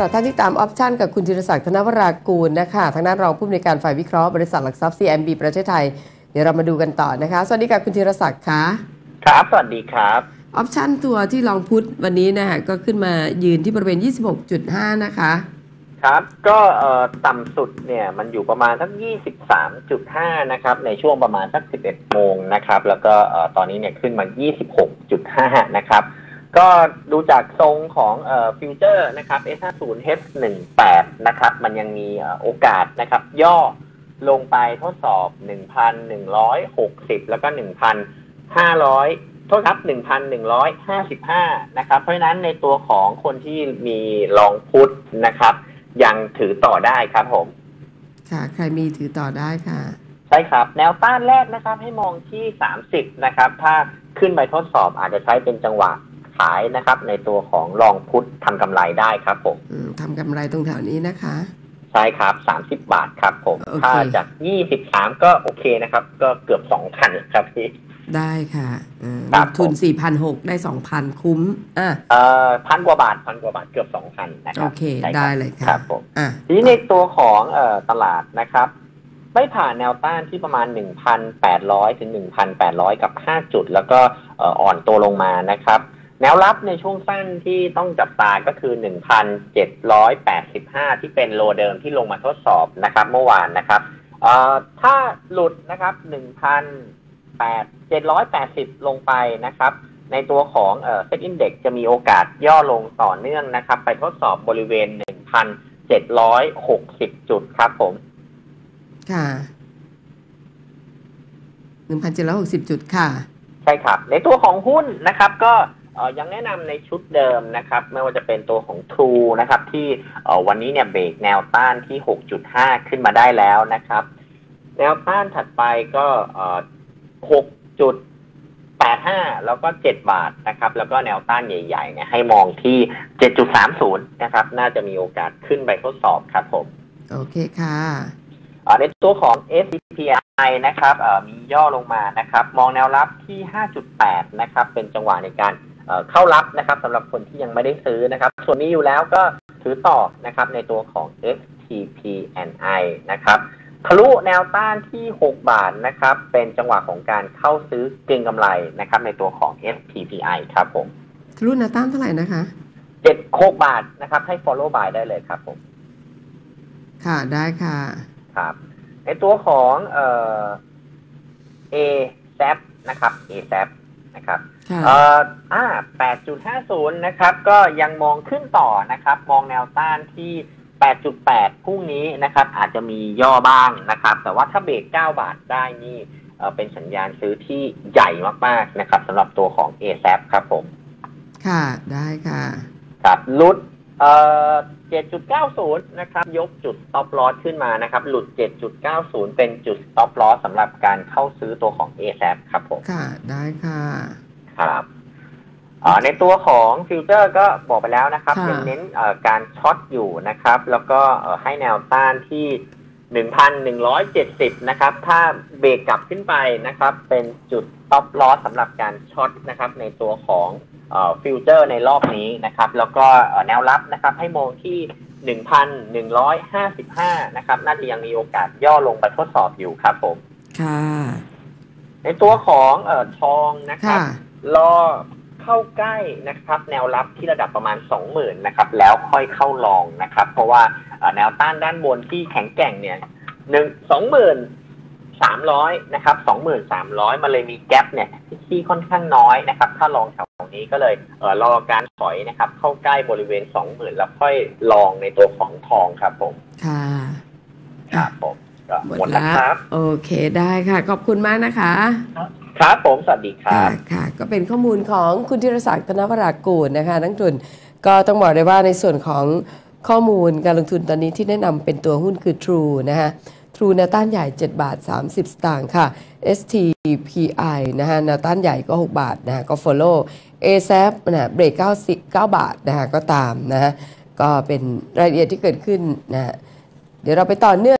ำหรับท่านที่ตามออปชันกับคุณธีรศักดิ์ธนวรากูลนะคะทางด้านรองผู้อำนวยการฝ่ายวิเคราะห์บริษัทหลักทรัพย์ CMB ประเทศไทย เดี๋ยวเรามาดูกันต่อนะคะ สวัสดีค่ะคุณธีรศักดิ์ค่ะครับสวัสดีครับออปชันตัวที่ลองพุทธวันนี้นะคะก็ขึ้นมายืนที่บริเวณ 26.5 นะคะ ครับก็เอ่อต่ำสุดเนี่ยมันอยู่ประมาณสัก 23.5 นะครับ ในช่วงประมาณสัก 11 โมงนะครับ แล้วก็เอ่อตอนนี้เนี่ยขึ้นมา 26.5 นะครับ ก็ดูจากทรงของเอ่อฟิวเจอร์นะครับ S50 H18 นะครับ มันยังมีเอ่อโอกาสนะครับ ย่อลงไปทดสอบ 1,160 แล้วก็ 1,500 โทษครับ 1,155 นะครับ เพราะฉะนั้นในตัวของคนที่มีลองพุทธนะครับ ยังถือต่อได้ครับผม ค่ะ ใครมีถือต่อได้ค่ะ ใช่ครับ แนวต้านแรกนะครับ ให้มองที่ 30 นะครับ ถ้าขึ้นไปทดสอบอาจจะใช้เป็นจังหวะ ขายนะครับ ในตัวของลองพุทธทำกำไรได้ครับผมอืมทำกำไรตรงแถวนี้นะคะใช่ครับ30บาทครับผมโอเคถ้าจาก23ก็โอเคนะครับ ก็เกือบ2,000ครับพี่ ได้ค่ะเออครัลบงทุนผม4,600ได้2,000คุ้ม อะเอ่อพันกว่าบาทพันกว่าบาทเกือบ2,000นะคโอรับเคใช่รับได้เลยค่ะครับผมอะทีนี้ในตัวของเอ่อตลาดนะครับ ไม่ผ่านแนวต้านที่ประมาณ 1,800 ถึง 1,800 กับ 5 จุด แล้วก็เอ่ออ่อนตัวลงมานะครับ แนวรับในช่วงสั้นที่ต้องจับตาก็คือ 1,785 ที่เป็นโลเดิมที่ลงมาทดสอบนะครับ เมื่อวานนะครับเอ่อถ้าหลุดนะครับ 1,780 ลงไปนะครับ ในตัวของเอ่อเซ็ตอินเด็กจะมีโอกาสย่อลงต่อเนื่องนะครับ ไปทดสอบบริเวณ 1,760 จุดครับผม ค่ะ 1,760 จุดค่ะ ใช่ครับ ในตัวของหุ้นนะครับก็เอ่อ ยังแนะนำในชุดเดิมนะครับ ไม่ว่าจะเป็นตัวของ True นะครับ ที่เอ่อวันนี้เนี่ยเบรกแนวต้านที่ 6.5 ขึ้นมาได้แล้วนะครับ แนวต้านถัดไปก็เอ่อ6.85 แล้วก็ 7 บาทนะครับ แล้วก็แนวต้านใหญ่ๆเนี่ยให้มองที่ 7.30 นะครับ น่าจะมีโอกาสขึ้นไปทดสอบครับผม โอเคค่ะเอ่อในตัวของ SCPI นะครับเอ่อมีย่อลงมานะครับ มองแนวรับที่ 5.8 นะครับ เป็นจังหวะในการเอ่อ เข้ารับนะครับสำหรับคนที่ยังไม่ได้ซื้อนะครับ ส่วนนี้อยู่แล้วก็ถือต่อนะครับในตัวของ STPNI นะครับทะลุแนวต้านที่ 6 บาทนะครับ เป็นจังหวะของการเข้าซื้อเก็งกำไรนะครับ ในตัวของ STPI ครับผมทะลุแนวต้านเท่าไหร่นะคะ7 6บาทนะครับ ให้ follow buy ได้เลยครับผม ค่ะได้ค่ะ ครับ ในตัวของเอ่อ A z a p นะครับ A z a p นะครับค่ะเอ่ออ่า8.50นะครับ ก็ยังมองขึ้นต่อนะครับ มองแนวต้านที่8.8พรุ่งนี้นะครับ อาจจะมีย่อบ้างนะครับ แต่ว่าถ้าเบรก9บาทได้นี่เอ่อเป็นสัญญาณซื้อที่ใหญ่มากๆนะครับสำหรับตัวของ A z a p ครับผม ค่ะได้ค่ะครับลุด เอ่อ7.90 นะครับ ยกจุด stop loss ขึ้นมานะครับ หลุด 7.90 เป็นจุด stop loss สำหรับการเข้าซื้อตัวของ a s a p ครับผม ค่ะ ได้ค่ะ ครับเอ่อในตัวของฟิวเจอร์ก็บอกไปแล้วนะครับค่ะ ยังเน้นเอ่อการช็อตอยู่นะครับ แล้วก็เอ่อให้แนวต้านที่ 1,170 นะครับ ถ้าเบรกกลับขึ้นไปนะครับ เป็นจุด stop loss สำหรับการช็อตนะครับ ในตัวของ ฟิวเจอร์ในรอบนี้นะครับ แล้วก็เอ่อแนวรับนะครับ ให้มองที่ 1,155 นะครับ น่าจะยังมีโอกาสย่อลงไปทดสอบอยู่ครับผม ค่ะ ในตัวของเอ่อทองนะครับค่ะรอเข้าใกล้นะครับ แนวรับที่ระดับประมาณ 20,000นะครับ แล้วค่อยเข้าลองนะครับ เพราะว่าเอ่อแนวต้านด้านบนที่แข็งแกร่งเนี่ยหนึ่งสองหมื่น สามร้อยนะครับสองหมื่นสามร้อยมันเลยมีแกลบเนี่ยที่ค่อนข้างน้อยนะครับ ถ้าลองแถวนี้ก็เลยเออรอการถอยนะครับ เข้าใกล้บริเวณสองหมื่นแล้วค่อยลองในตัวของทองครับผม ค่ะครับผมก็หมดหมดแล้วแล้วครับ โอเคได้ค่ะ ขอบคุณมากนะคะ ครับผม สวัสดีครัค่ะบค่ะ ก็เป็นข้อมูลของคุณธีรศักดิ์ธนวรากูลนะคะ นักลงทุนก็ต้องบอกเลยว่าในส่วนของข้อมูลการลงทุนตอนนี้ที่แนะนำเป็นตัวหุ้นคือ True นะคะ รูแนวต้านใหญ่ 7 บาท 30 สตางค์ค่ะ STPI นะฮะแนวต้านใหญ่ก็ 6 บาทนะะก็ follow ASAP นะเบรก9 9 บาทนะฮะก็ตามนะฮะก็เป็นรายละเอียดที่เกิดขึ้นนะะเดี๋ยวเราไปต่อเนื่อง